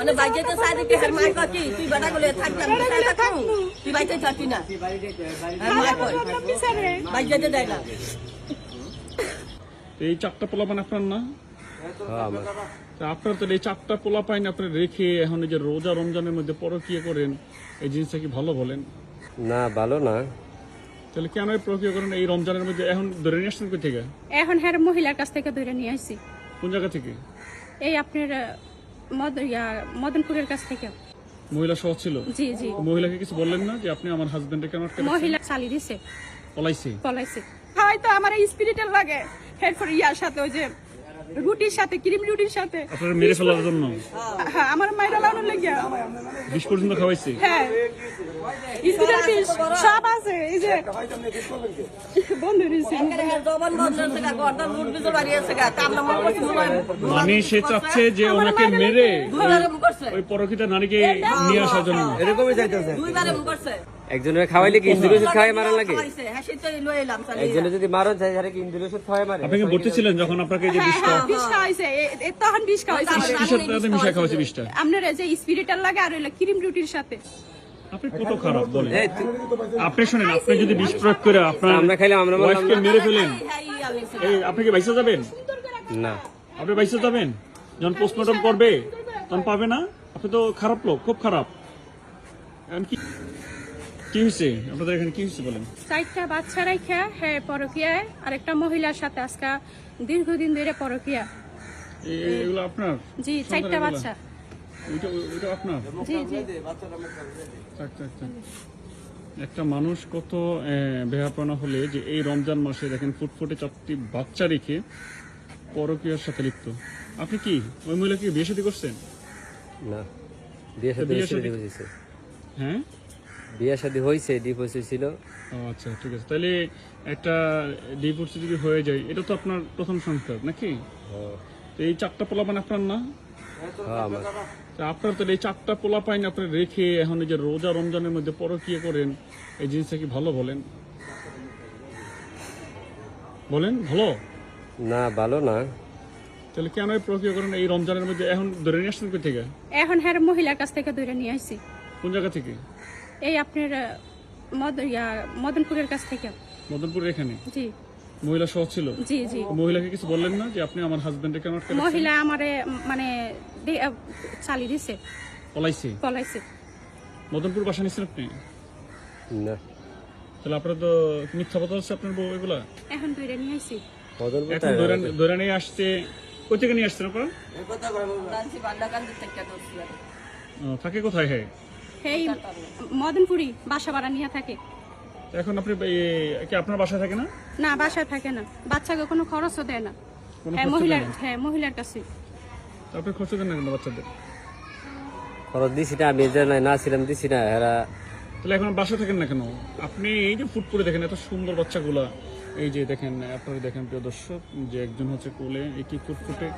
মানে বাইকে তো সাইডে হার মাই কি তুই বেটা গলে থাকবি আমি সাইডে থাকব তুই বাইকে থাকবি না। হার কর বাইকে দেয় না। এই চারটা পোলা পান আপনার না? হ্যাঁ তা আপনার তো এই চারটা পোলা পাইন আপনি রেখে এখন এই যে রোজা রমজানের মধ্যে পরকিয়া করেন এই জিনিসটা কি ভালো বলেন? না ভালো না। তাহলে কেন এই প্রক্রিয়া করেন? এই রমজানের মধ্যে এখন ধরে নিয়ে আসছেন কই এখন হ্যাঁ মহিলার কাছ থেকে ধরে নিয়ে আসছি। কোন জায়গা থেকে? এই আপনার মদনপুরের কাছ থেকে মহিলা সহ ছিল? জি জি। মহিলাকে কিছু বললেন না যে আপনি আমার হাজবেন্ডকে কেন আটকে মহিলা চালি দিছে। পলাইছে? পলাইছে। হয়তো আমার স্পিরিটাল লাগে। এরপর ইয়ার সাথে ওই যে রুটির সাথে ক্রিম রুটির সাথে। আপনারা মেরে ফেলার জন্য? বিষ পর্যন্ত খাওয়াইছি। হ্যাঁ। সব আছে এই যে বন্ধু রয়েছে। মন সে চাচ্ছে যে ওনাকে মেরে ওই পরকিতা নারীকে নিয়ে আসার জন্য। এরকমই চাইতেছে। দুইবারে করছে। একজনের খাওয়াইলে কি ইন্দুর ওষুধ খাওয়াই মারা লাগে? খাওয়াইছে, হ্যাঁ সেটাই লয়ে এলাম চালিয়ে। একজনে যদি মারণ চাই তাহলে কি ইন্দুর ওষুধ খাওয়াই মারে? আপনি ভর্তি ছিলেন যখন আপনাকে এই যে বিষ খাওয়াইছে এ- এ তখন বিষ খাওয়াইছে। কিসের সাথে মিশা খাওয়াইছে বিষটা? আপনার এই যে স্পিরিটাল লাগে আর হইল ক্রিম রুটির সাথে। আপনি কত খারাপ বলেন। আপনি শুনেন আপনি যদি বিষ প্রয়োগ করে আপনার আমরা খাইলাম, আমরা ওয়াইফকে মেরে ফেলেন হ্যাঁ, এই আপনি কি বাইসে যাবেন? না। আপনি বাইসে যাবেন? যখন পোস্টমর্টম করবে তখন পাবে না? আপনি তো খারাপ লোক খুব খারাপ। এখন কি কি হয়েছে আপনাদের এখানে কি হয়েছে বলেন? চারটা বাচ্চা রাইখা হ্যাঁ পরকিয়ায় আর একটা মহিলার সাথে আজকা দীর্ঘদিন ধরে পরকিয়া। এগুলো আপনার? জি চারটা বাচ্চা। ওইটা ওইটা আপনার? জি জি। একটা মানুষ কত বেহাপনা হলে যে এই রমজান মাসে দেখেন ফুটফুটে চারটি বাচ্চা রেখে পরকীয়ার সাথে লিপ্ত। আপনি কি? ওই মহিলাকে বিয়ে শাদী করছেন? না বিয়ে শাদী হ্যাঁ? বিয়ে শাদী হয়েছে ডিভোর্স হয়েছিল ও আচ্ছা ঠিক আছে। তাহলে একটা ডিভোর্স যদি হয়ে যায় এটা তো আপনার প্রথম সংসার নাকি? তো এই চারটা পোলা মানে আপনার না? হ্যাঁ তা আপনার তো এই চারটা পোলা পাইন আপনি রেখে এখন এই যে রোজা রমজানের মধ্যে পরকিয়া করেন এই জিনিসটা কি ভালো বলেন? বলেন ভালো? না ভালো না। তাহলে কেন এই প্রক্রিয়া করেন? এই রমজানের মধ্যে এখন ধরে নিয়ে আসছেন কই থেকে? এখন হ্যাঁ মহিলার কাছ থেকে ধরে নিয়ে আসছি। কোন জায়গা থেকে? এই আপনার মদ ইয়া মদনপুরের কাছ থেকে। মদনপুরের এখানে? জি। মহিলা সহ ছিল? জি জি। মহিলাকে কিছু বললেন না যে আপনি আমার হাজবেন্ডে কেন আটকে মহিলা আমারে মানে চালি দিছে। পলাইছে? পলাইছে। মদনপুর বাসা নিচ্ছেন আপনি? না। তাহলে আপনার তো মিথ্যা কথা হচ্ছে আপনার বউ এগুলা? এখন ধরে নিয়ে আসছি মদনপুর এখন ধরে ধরে নিয়ে আসছে। কই থেকে নিয়ে আসছেন আপনারা? থাকে কোথায় হ্যাঁ এই মদনপুরি বাসা ভাড়া নিয়ে থাকে। এখন আপনি এই- কি আপনার বাসায় থাকে না? না বাসায় থাকে না। বাচ্চাকে কোনো খরচও দেয় না। হ্যাঁ মহিলার হ্যাঁ মহিলার কাছে। আপনি খরচ দেন না কেন বাচ্চাদের? খরচ দিছি না আমি যে না ছিলাম দিছি না এরা তাহলে এখন বাসায় থাকেন না কেন? আপনি এই যে ফুট করে দেখেন এত সুন্দর বাচ্চাগুলা। এই যে দেখেন আপনারা দেখেন প্রিয় দর্শক যে একজন হচ্ছে কোলে একটি ফুটফুটে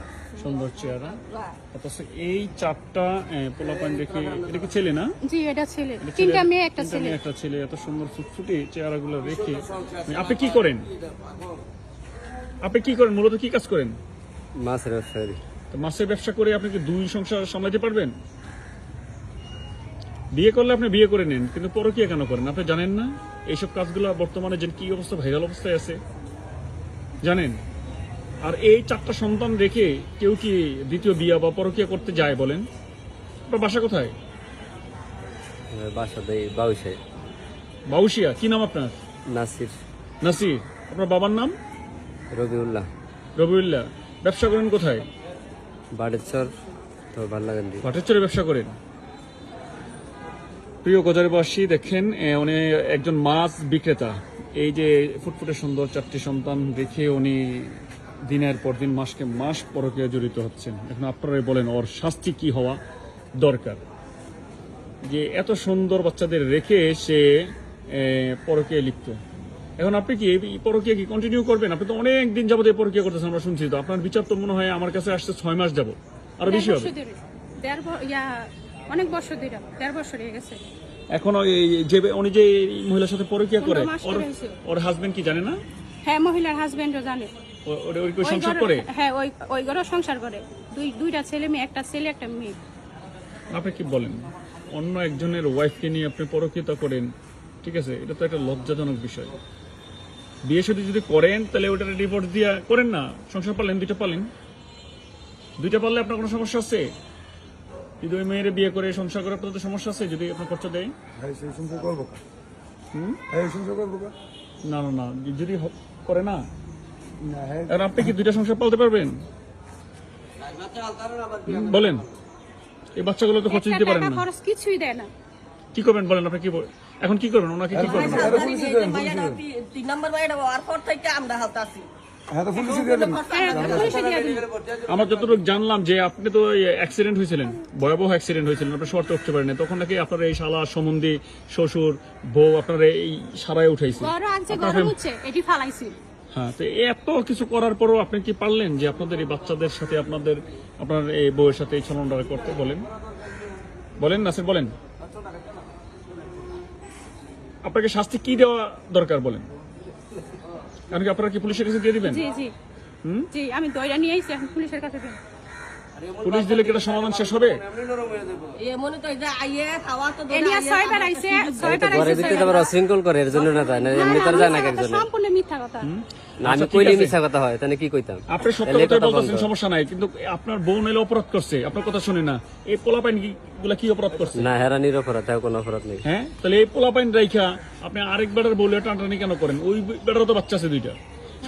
সুন্দর চেহারা। অথচ এই চারটা পোলাপান দেখে এটা কি ছেলে না? জি এটা ছেলে। তিনটা মেয়ে একটা ছেলে। একটা ছেলে। এত সুন্দর ফুটফুটে চেহারাগুলো রেখে। আপনি কি করেন? আপনি কি করেন? মূলত কি কাজ করেন? মাছের ব্যবসা তো মাছের ব্যবসা করে আপনি কি দুই সংসার সামলাতে পারবেন? বিয়ে করলে আপনি বিয়ে করে নেন কিন্তু পরকিয়া কেন করেন? আপনি জানেন না? এইসব কাজগুলো বর্তমানে যে কি অবস্থা ভাইরাল অবস্থায় আছে? জানেন? আর এই চারটা সন্তান রেখে কেউ কি দ্বিতীয় বিয়া বা পরকিয়া করতে যায় বলেন? আপনার বাসা কোথায়? বাসা দেয় বাউসাই বাউশিয়া কি নাম আপনার? নাসির। নাসির। আপনার বাবার নাম? রবিউল্লাহ। রবিউল্লাহ। ব্যবসা করেন কোথায়? বাড়েশ্বর তো বাল্লাগান্দি ভট্টাচার্য ব্যবসা করেন। প্রিয় গজারিবাসী দেখেন উনি একজন মাছ বিক্রেতা। এই যে ফুটফুটে সুন্দর চারটি সন্তান রেখে উনি দিনের পর দিন মাসকে মাস পরকে জড়িত হচ্ছেন। এখন আপনারাই বলেন ওর শাস্তি কি হওয়া দরকার? যে এত সুন্দর বাচ্চাদের রেখে সে পরকে লিপ্ত। এখন আপনি কি এই পরকিয়া কি কন্টিনিউ করবেন? আপনি তো অনেক দিন যাবত এই পরকিয়া করতেছেন আমরা শুনছি। তো আপনার বিচার তো মনে হয় আমার কাছে আসছে ছয় মাস যাবত আরও বেশি হবে। অনেক বছর ধরে দেড় বছর হয়ে গেছে। এখন ওই যে উনি যে মহিলার সাথে পরকিয়া করে ওর হাজবেন্ড কি জানে না? হ্যাঁ মহিলার হাজবেন্ডও জানে। ওই সংসার করে? হ্যাঁ ওই ওই ঘরে সংসার করে। দুই দুইটা ছেলে মেয়ে একটা ছেলে একটা মেয়ে। আপনি কি বলেন? অন্য একজনের ওয়াইফকে নিয়ে আপনি পরকিতা করেন ঠিক আছে? এটা তো একটা লজ্জাজনক বিষয়। বিয়ে শুধু যদি করেন তাহলে ওটা রিপোর্ট দিয়া করেন না? সংসার পারলেন দুইটা পারলেন দুইটা পারলে আপনার কোনো সমস্যা আছে? যদি ওই মেয়ের বিয়ে করে সংসার করে আপনার তো সমস্যা আছে যদি আপনার খরচা দেয়। সেই সংসার করব হুম? এই সংসার করব না না না যদি করে না হ্যাঁ। আর আপনি কি দুইটা সংসার পালতে পারবেন? বলেন এই বাচ্চাগুলো তো খরচ দিতে পারেন না। খরচ কিছুই দেয় না। কি করবেন বলেন আপনি কি বল- এখন কি করবেন? ওনাকে কি করবেন? তিন নম্বর মায়ের হওয়ার পর থেকে আমরা হালতে হ্যাঁ হ্যাঁ আমরা যতটুকু জানলাম যে আপনি তো অ্যাক্সিডেন্ট হয়েছিলেন ভয়াবহ অ্যাক্সিডেন্ট হয়েছিলেন আপনি শর্তে উঠতে পারেন তখন নাকি আপনার এই শালা সম্বন্ধী শ্বশুর বউ আপনার এই সারায় উঠাইছে। আপনার এটি ফালাইছি। হ্যাঁ তো এত কিছু করার পরও আপনি কি পারলেন যে আপনাদের এই বাচ্চাদের সাথে আপনাদের আপনার এই বউয়ের সাথে এই ছলনটা করতে? বলেন। বলেন নাসির বলেন। আপনাকে শাস্তি কি দেওয়া দরকার বলেন? কারণ কি আপনারা কি পুলিশের কাছে দিয়ে দিবেন? জি জি। হুম? জি আমি দইরা নিয়ে আইছি এখন পুলিশের কাছে দিন। পুলিশ দিলে কি এটা সমাধান শেষ হবে? এমনি তো এই যে আইয়ে খাওয়া তো দূরে এনিয়া আইয়ে আইছে ছয়বার আইছে ভিতরে আবার অশৃঙ্খল করে এর জন্য না তাই না? এমনি তার যায় না একজনে সম্পূর্ণ মিথ্যা কথা। আমি আচ্ছা, কইলে আছে। মিছা কথা হয় তাহলে কি কইতাম? আপনি সত্য কথা বলতেছেন সমস্যা নাই কিন্তু আপনার বউ নাইলে অপরাধ করছে আপনার কথা শুনে না। এই পোলাপাইনগুলা কি অপরাধ করছে? না হেরানির অপরাধ কোনো অপরাধ নেই। হ্যাঁ? তাহলে এই পোলাপাইন রাইখা আপনি আরেক টানটানি কেন করেন? ওই তো বাচ্চা আছে দুইটা।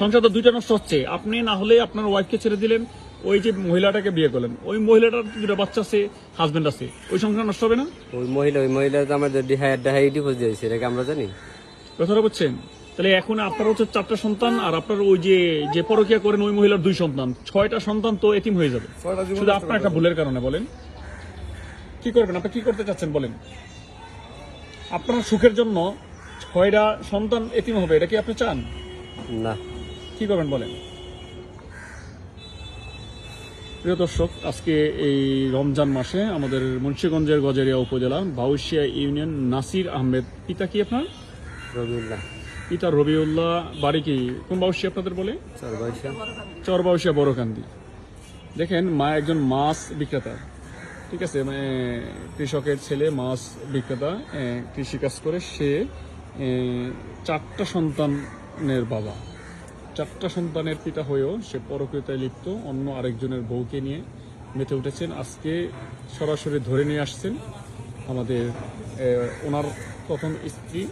সংসার তো দুইটা নষ্ট হচ্ছে। আপনি না হলে আপনার ওয়াইফকে ছেড়ে দিলেন ওই যে মহিলাটাকে বিয়ে করলেন। ওই মহিলাটার দুটো বাচ্চা আছে হাজবেন্ড আছে। ওই সংসার নষ্ট হবে না? ওই মহিলা ওই মহিলা তো আমার ডিহাই ডাহাই ডিভোর্স দিয়েছে এটাকে আমরা জানি। কথাটা বুঝছেন? তাহলে এখন আপনার হচ্ছে চারটা সন্তান আর আপনার ওই যে যে পরকিয়া করেন ওই মহিলার দুই সন্তান। ছয়টা সন্তান তো এতিম হয়ে যাবে। শুধু আপনার একটা ভুলের কারণে বলেন। কি করবেন? আপনি কি করতে চাচ্ছেন বলেন? আপনার সুখের জন্য ছয়টা সন্তান এতিম হবে এটা কি আপনি চান? না। কি করবেন বলেন? প্রিয় দর্শক আজকে এই রমজান মাসে আমাদের মুন্সীগঞ্জের গজারিয়া উপজেলা বাউশিয়া ইউনিয়ন নাসির আহমেদ পিতা কি আপনার? রবিউল্লাহ। পিতা রবিউল্লাহ বাড়ি কি? কোন বাউশিয়া আপনাদের বলে? চর বয়সা চরবাউসিয়া বড়কান্দি। দেখেন মা একজন মাছ বিক্রেতা। ঠিক আছে মানে কৃষকের ছেলে মাছ বিক্রেতা কৃষিকাজ করে। সে চারটা সন্তানের বাবা। চারটা সন্তানের পিতা হয়েও সে পরকৃতায় লিপ্ত। অন্য আরেকজনের বউকে নিয়ে মেতে উঠেছেন। আজকে সরাসরি ধরে নিয়ে আসছেন আমাদের ওনার প্রথম স্ত্রী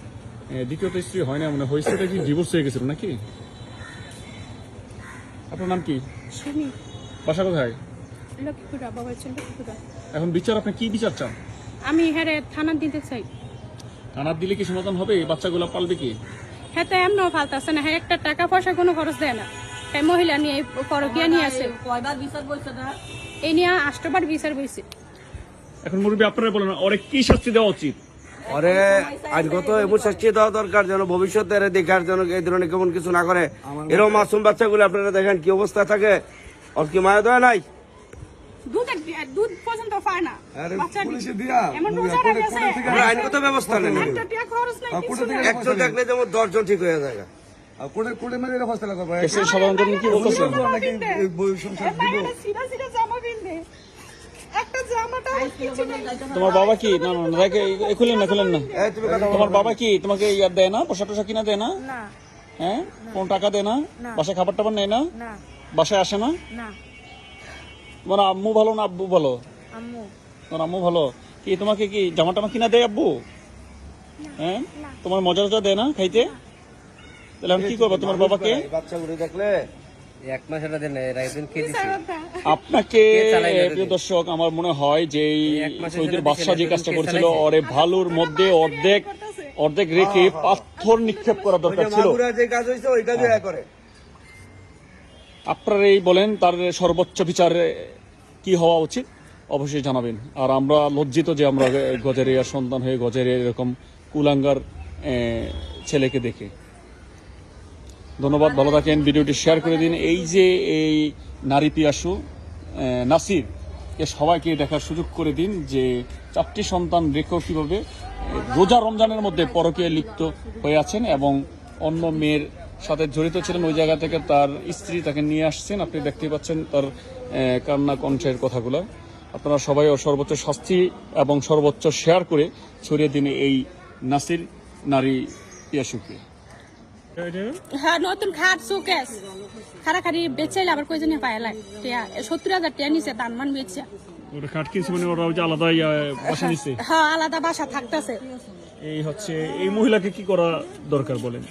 দ্বিতীয়ত স্ত্রী হয় না মানে হয়েছে কি ডিভোর্স হয়ে গেছিল নাকি? আপনার নাম কি? শুনি বাসা কোথায়? লক্ষ্মীপুরা বাবা হচ্ছেন লক্ষ্মীপুরা। এখন বিচার আপনি কি বিচার চান? আমি হ্যারে থানা দিতে চাই। থানার দিলে কি সমাধান হবে? এই বাচ্চাগুলো পালবে কি? হ্যাঁ তো এমনও ফালতাছে না। হ্যাঁ একটা টাকা পয়সা কোনো খরচ দেয় না। হ্যাঁ মহিলা নিয়ে পরকিয়া নিয়ে আছে। কয়বার বিচার বলছে না এই নিয়ে আষ্টবার বিচার বইছে এখন মুরব্বী আপনারা বলেন ওরে কি শাস্তি দেওয়া উচিত? আরে আজগত এমন শাস্তি দেওয়া দরকার যেন ভবিষ্যতে দেখার যেন এই ধরনের কেমন কিছু না করে। এরকম মাসুম বাচ্চাগুলো আপনারা দেখেন কি অবস্থা থাকে। ওর কি মায়া দয়া নাই? আইনগত ব্যবস্থা নাই। একজন দেখলে যেমন দশজন ঠিক হয়ে যায়। মেরে করব কি নাকি বই সংসার তোমার বাবা কি? না না খুলেন না খুলেন না। এই তুমি কথা তোমার বাবা কি? তোমাকে ইয়ার দেয় না? পোশাক টোশাক কিনা দেয় না? না। হ্যাঁ? কোন টাকা দেয় না? বাসায় খাবার টাবার নেয় না? না। বাসায় আসে না? না। তোমার আম্মু ভালো না আব্বু ভালো? তোমার আম্মু ভালো? কি তোমাকে কি জামা টামা কিনা দেয় আব্বু? হ্যাঁ? তোমার মজা টজা দেয় না খাইতে? তাহলে আমি কি করব? তোমার বাবাকে? বাচ্চাগুলো দেখলে? এক মাস এটা দেন এর একদিন কে আপনাকে প্রিয় দর্শক আমার মনে হয় যে সৌদির বাদশাহ যে কাজটা কে করছিল চালাইছে? ওরে ভালুর মধ্যে অর্ধেক অর্ধেক রেখে পাথর নিক্ষেপ করা দরকার ছিল। যে কাজ হয়েছে ওই কাজে করে। আপনারা এই বলেন তার সর্বোচ্চ বিচার কি হওয়া উচিত? অবশ্যই জানাবেন। আর আমরা লজ্জিত যে আমরা গজারিয়ার সন্তান হয়ে গজারিয়ার এরকম কুলাঙ্গার ছেলেকে দেখে। ধন্যবাদ, ভালো থাকেন। ভিডিওটি শেয়ার করে দিন। এই যে এই নারী পিয়াসু নাসির, এ, সবাইকে দেখার সুযোগ করে দিন যে চারটি সন্তান রেখেও কীভাবে রোজা রমজানের মধ্যে পরকীয় লিপ্ত হয়ে আছেন এবং অন্য মেয়ের সাথে জড়িত ছিলেন ওই জায়গা থেকে তার স্ত্রী তাকে নিয়ে আসছেন। আপনি দেখতে পাচ্ছেন তার কান্না কণ্ঠের কথাগুলো। আপনারা সবাই ওর সর্বোচ্চ শাস্তি এবং সর্বোচ্চ শেয়ার করে ছড়িয়ে দিন এই নাসির নারী ইয়াসুকে হ্যাঁ নতুন খাট শোকেস খারি বেচাইলে আবার কয়জনে টিয়া সত্তর হাজার নিছে দান মান বেচা। ওটা খাট কিনছে মানে ওরা যে আলাদা বাসা নিচ্ছে হ্যাঁ আলাদা বাসা থাকতেছে। এই হচ্ছে এই মহিলাকে কি করা দরকার বলেন?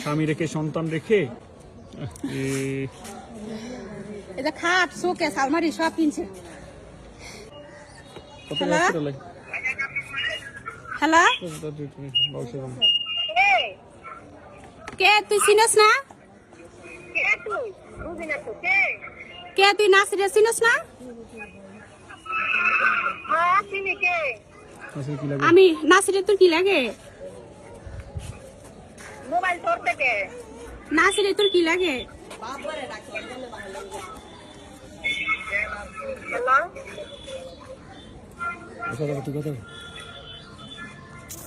স্বামী রেখে সন্তান রেখে? আহ, এ- এই যে খাট শোকেস আলমারি সব কিনছে। হ্যালো? হ্যালো কত দুই মিনিট, বাউশে বাম। কে? তুই চিনস না? কে তুই? নাসিরে চিনস না? লাগে? আমি নাসিরে তোর কি লাগে? মোবাইল তোর থেকে। নাসিরে তোর কি লাগে?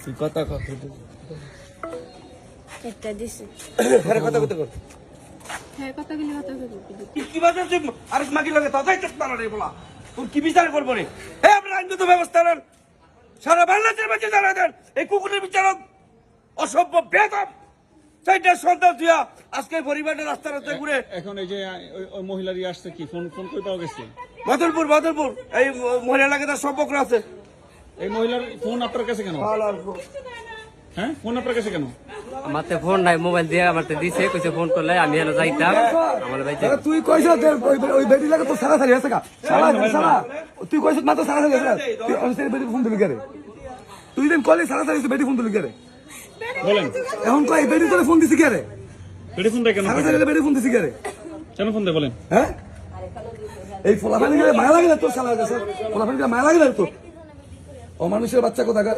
তুই কথা কথা একটা দিছে আরে কথা কথা কর হ্যাঁ কথা গেলে কথা বলবি। কি- কি বাজার তুই আরেক মাগি লাগে তাই চেষ্টা রে বলা। তোর কি বিচার করব রে? হে আপনার আইনগত ব্যবস্থা নেন। সারা বাংলাদেশের মাঝে জানা দেন এই কুকুরের বিচারক অসভ্য বেদম। চারটা সন্তান তুইয়া আজকে পরিবারের রাস্তা রাস্তায় ঘুরে এখন এই যে ওই- আসছে কি? ফোন ফোন করে পাওয়া গেছে? বদলপুর বদলপুর এই মহিলা লাগে তার সম্পর্ক আছে। এই মহিলার ফোন আপনার কাছে কেন? হ্যাঁ? ফোন আপনার কাছে কেন? আমার তো ফোন নাই মোবাইল দিয়ে আমার তো দিছে কইছে ফোন করলে আমি হেন যাইতাম। আমার ভাই তুই কইছ যে ওই ওই বেটি লাগে তো সারা সারি আছে কা সারা সারা তুই কইছ মাত্র সারা সারি আছে তুই অনসের বেটি ফোন দিলি করে? তুই দিন কলে সারা সারি বেটি ফোন দিলি করে? বলেন। এখন কই বেটি তোরে ফোন দিছি করে? বেটে ফোন দেয় কেন? সারা সারি বেটি ফোন দিছি করে? কেন ফোন দেয় বলেন। হ্যাঁ? এই ফলাফানি গেলে মায়া লাগে তোর সালা গেছে ফলাফানি গেলে মায়া লাগে না তোর? ও মানুষের বাচ্চা কোথাকার?